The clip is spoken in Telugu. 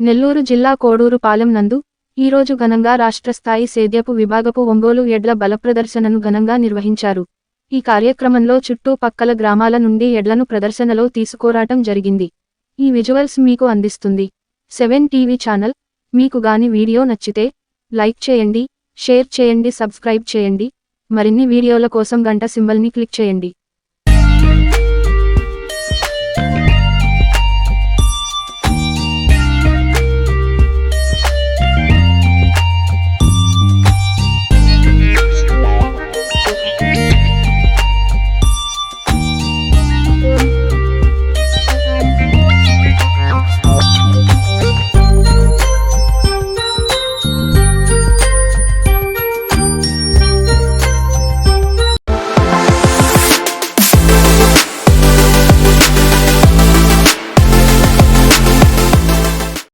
నెల్లూరు జిల్లా కోడూరు పాలెం నందు ఈరోజు ఘనంగా రాష్ట్రస్థాయి సేద్యపు విభాగపు ఒంగోలు ఎడ్ల బలప్రదర్శనను ఘనంగా నిర్వహించారు. ఈ కార్యక్రమంలో చుట్టూ పక్కల గ్రామాల నుండి ఎడ్లను ప్రదర్శనలో తీసుకోరాటం జరిగింది. ఈ విజువల్స్ మీకు అందిస్తుంది. Seven TV channel. మీకు గాని వీడియో నచ్చితే లైక్ చేయండి షేర్ చేయండి సబ్స్క్రైబ్ చేయండి. మరిన్ని వీడియోల కోసం గంట సింబల్ని క్లిక్ చేయండి.